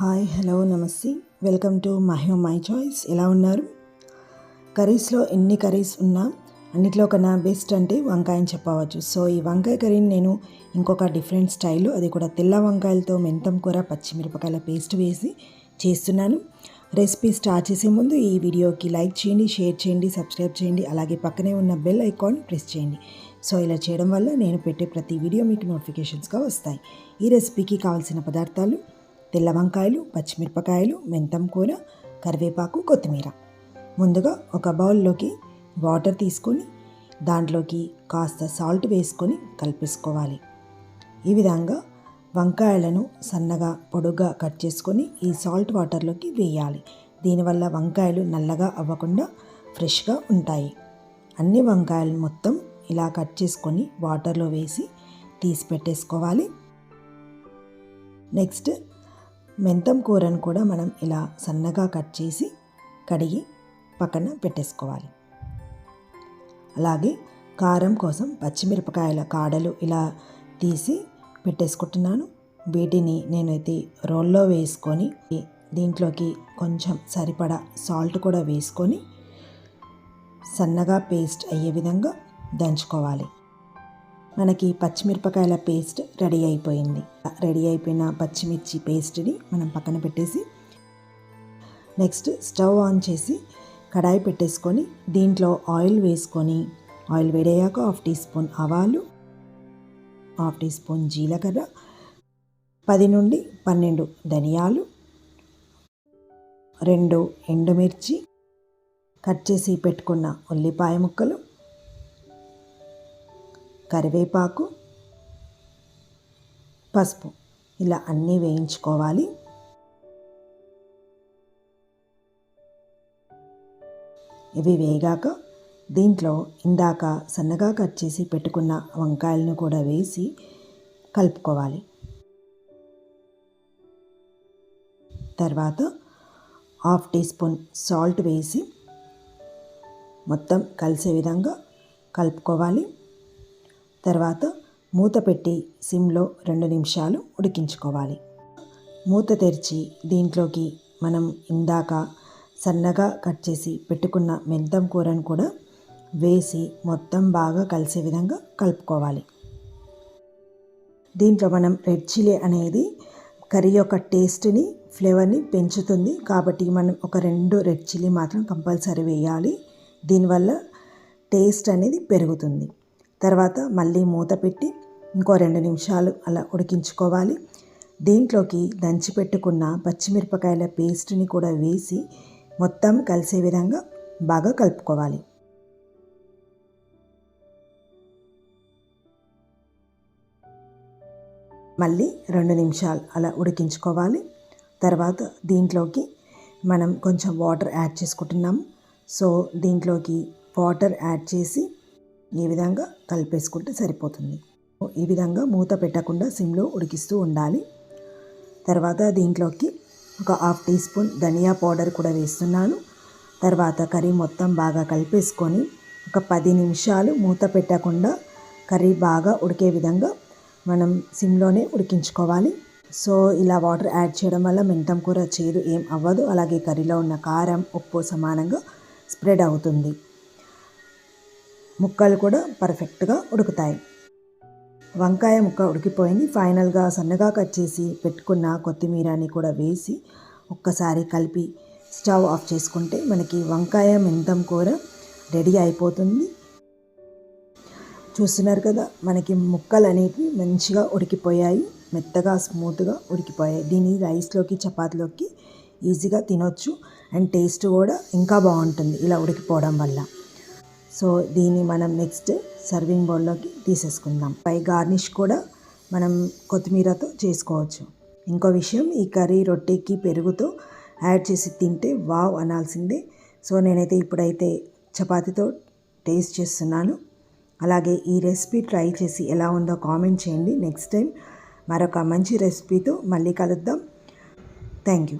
Hi hello namaste. Welcome to Mahima my choice. ఎలా ఉన్నారు? కర్రీస్లో ఎన్ని కర్రీస్ ఉన్నా అన్నిట్లో కన్నా బెస్ట్ అంటే వంకాయని చెప్పవచ్చు. సో ఈ వంకాయ కర్రీని నేను ఇంకొక డిఫరెంట్ స్టైల్ అది కూడా తెల్ల వంకాయలతో మెంతం కూర పచ్చిమిరపకాయల పేస్ట్ వేసి చేస్తున్నాను. రెసిపీ స్టార్ట్ చేసే ముందు ఈ వీడియోకి లైక్ చేయండి షేర్ చేయండి సబ్స్క్రైబ్ చేయండి అలాగే పక్కనే ఉన్న బెల్ ఐకాన్ ప్రెస్ చేయండి. సో ఇలా చేయడం వల్ల నేను పెట్టే ప్రతి వీడియో మీకు నోటిఫికేషన్స్గా వస్తాయి. ఈ రెసిపీకి కావాల్సిన పదార్థాలు తెల్ల వంకాయలు పచ్చిమిరపకాయలు మెంతం కూర కరివేపాకు కొత్తిమీర. ముందుగా ఒక బౌల్లోకి వాటర్ తీసుకొని దాంట్లోకి కాస్త సాల్ట్ వేసుకొని కలిపేసుకోవాలి. ఈ విధంగా వంకాయలను సన్నగా పొడుగ్గా కట్ చేసుకొని ఈ సాల్ట్ వాటర్లోకి వేయాలి. దీనివల్ల వంకాయలు నల్లగా అవ్వకుండా ఫ్రెష్గా ఉంటాయి. అన్ని వంకాయలు మొత్తం ఇలా కట్ చేసుకొని వాటర్లో వేసి తీసి పెట్టేసుకోవాలి. నెక్స్ట్ మెంతం కూరను కూడా మనం ఇలా సన్నగా కట్ చేసి కడిగి పక్కన పెట్టేసుకోవాలి. అలాగే కారం కోసం పచ్చిమిరపకాయల కాడలు ఇలా తీసి పెట్టేసుకుంటున్నాను. వీటిని నేనైతే రోల్లో వేసుకొని దీంట్లోకి కొంచెం సరిపడా సాల్ట్ కూడా వేసుకొని సన్నగా పేస్ట్ అయ్యే విధంగా దంచుకోవాలి. మనకి పచ్చిమిరపకాయల పేస్ట్ రెడీ అయిపోయింది. రెడీ అయిపోయిన పచ్చిమిర్చి పేస్ట్ని మనం పక్కన పెట్టేసి నెక్స్ట్ స్టవ్ ఆన్ చేసి కడాయి పెట్టేసుకొని దీంట్లో ఆయిల్ వేసుకొని ఆయిల్ వేడయ్యాక హాఫ్ టీ స్పూన్ ఆవాలు హాఫ్ టీ స్పూన్ జీలకర్ర పది నుండి పన్నెండు ధనియాలు రెండు ఎండుమిర్చి కట్ చేసి పెట్టుకున్న ఉల్లిపాయ ముక్కలు కరివేపాకు పసుపు ఇలా అన్నీ వేయించుకోవాలి. ఇవి వేగాక దీంట్లో ఇందాక సన్నగా కట్ చేసి పెట్టుకున్న వంకాయలను కూడా వేసి కలుపుకోవాలి. తర్వాత హాఫ్ టీ స్పూన్ సాల్ట్ వేసి మొత్తం కలిసే విధంగా కలుపుకోవాలి. తర్వాత మూత పెట్టి సిమ్లో రెండు నిమిషాలు ఉడికించుకోవాలి. మూత తెరిచి దీంట్లోకి మనం ఇందాక సన్నగా కట్ చేసి పెట్టుకున్న మెంతం కూరను కూడా వేసి మొత్తం బాగా కలిసే విధంగా కలుపుకోవాలి. దీంట్లో మనం రెడ్ చిల్లీ అనేది కర్రీ యొక్క టేస్ట్ని ఫ్లేవర్ని పెంచుతుంది. కాబట్టి మనం ఒక రెండు రెడ్ చిల్లీ మాత్రం కంపల్సరీ వేయాలి. దీనివల్ల టేస్ట్ అనేది పెరుగుతుంది. తర్వాత మళ్ళీ మూత పెట్టి ఇంకో రెండు నిమిషాలు అలా ఉడికించుకోవాలి. దీంట్లోకి దంచి పెట్టుకున్న పచ్చిమిరపకాయల పేస్ట్ని కూడా వేసి మొత్తం కలిసే విధంగా బాగా కలుపుకోవాలి. మళ్ళీ రెండు నిమిషాలు అలా ఉడికించుకోవాలి. తర్వాత దీంట్లోకి మనం కొంచెం వాటర్ యాడ్ చేసుకుంటున్నాము. సో దీంట్లోకి వాటర్ యాడ్ చేసి ఈ విధంగా కలిపేసుకుంటే సరిపోతుంది. ఈ విధంగా మూత పెట్టకుండా సిమ్లో ఉడికిస్తూ ఉండాలి. తర్వాత దీంట్లోకి ఒక హాఫ్ టీ స్పూన్ ధనియా పౌడర్ కూడా వేస్తున్నాను. తర్వాత కర్రీ మొత్తం బాగా కలిపేసుకొని ఒక పది నిమిషాలు మూత పెట్టకుండా కర్రీ బాగా ఉడికే విధంగా మనం సిమ్లోనే ఉడికించుకోవాలి. సో ఇలా వాటర్ యాడ్ చేయడం వల్ల మెంతం కూర చేదు ఏం అవ్వదు. అలాగే కర్రీలో ఉన్న కారం ఉప్పు సమానంగా స్ప్రెడ్ అవుతుంది. ముక్కలు కూడా పర్ఫెక్ట్గా ఉడుకుతాయి. వంకాయ ముక్క ఉడికిపోయింది. ఫైనల్గా సన్నగా కట్ చేసి పెట్టుకున్న కొత్తిమీరని కూడా వేసి ఒక్కసారి కలిపి స్టవ్ ఆఫ్ చేసుకుంటే మనకి వంకాయ మెంతం కూర రెడీ అయిపోతుంది. చూస్తున్నారు కదా మనకి ముక్కలు అనేవి మంచిగా ఉడికిపోయాయి. మెత్తగా స్మూత్గా ఉడికిపోయాయి. దీన్ని రైస్లోకి చపాతీలోకి ఈజీగా తినొచ్చు. అండ్ టేస్ట్ కూడా ఇంకా బాగుంటుంది ఇలా ఉడికిపోవడం వల్ల. సో దీన్ని మనం నెక్స్ట్ సర్వింగ్ బౌల్లోకి తీసేసుకుందాం. పై గార్నిష్ కూడా మనం కొత్తిమీరతో చేసుకోవచ్చు. ఇంకో విషయం ఈ కర్రీ రొట్టెకి పెరుగుతో యాడ్ చేసి తింటే వావ్ అనాల్సిందే. సో నేనైతే ఇప్పుడైతే చపాతీతో టేస్ట్ చేస్తున్నాను. అలాగే ఈ రెసిపీ ట్రై చేసి ఎలా ఉందో కామెంట్ చేయండి. నెక్స్ట్ టైం మరొక మంచి రెసిపీతో మళ్ళీ కలుద్దాం. Thank you